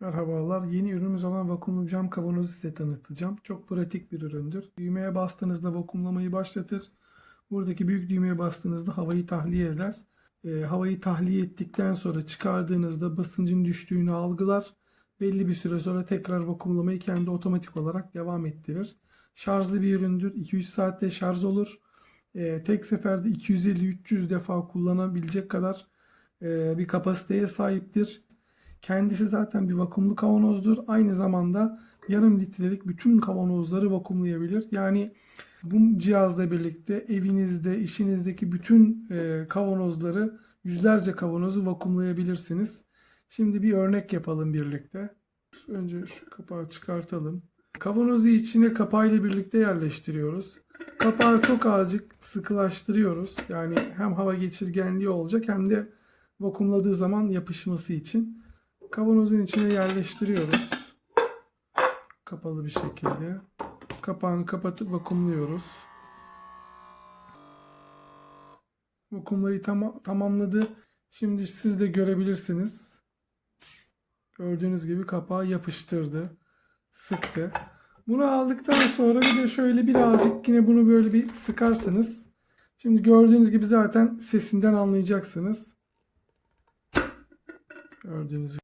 Merhabalar. Yeni ürünümüz olan vakumlu cam kavanozu size tanıtacağım. Çok pratik bir üründür. Düğmeye bastığınızda vakumlamayı başlatır. Buradaki büyük düğmeye bastığınızda havayı tahliye eder. Ee, havayı tahliye ettikten sonra çıkardığınızda basıncın düştüğünü algılar. Belli bir süre sonra tekrar vakumlamayı kendi otomatik olarak devam ettirir. Şarjlı bir üründür. 2-3 saatte şarj olur. Ee, tek seferde 250-300 defa kullanabilecek kadar e, bir kapasiteye sahiptir. Kendisi zaten bir vakumlu kavanozdur. Aynı zamanda yarım litrelik bütün kavanozları vakumlayabilir. Yani bu cihazla birlikte evinizde, işinizdeki bütün e, kavanozları, yüzlerce kavanozu vakumlayabilirsiniz. Şimdi bir örnek yapalım birlikte. Önce şu kapağı çıkartalım. Kavanozu içine kapağıyla birlikte yerleştiriyoruz. Kapağı çok azıcık sıkılaştırıyoruz. Yani hem hava geçirgenliği olacak hem de vakumladığı zaman yapışması için. Kavanozun içine yerleştiriyoruz. Kapalı bir şekilde. Kapağını kapatıp vakumluyoruz. Vakumlayı tam tamamladı. Şimdi siz de görebilirsiniz. Gördüğünüz gibi kapağı yapıştırdı. Sıktı. Bunu aldıktan sonra bir de şöyle birazcık yine bunu böyle bir sıkarsınız. Şimdi gördüğünüz gibi zaten sesinden anlayacaksınız. Gördüğünüz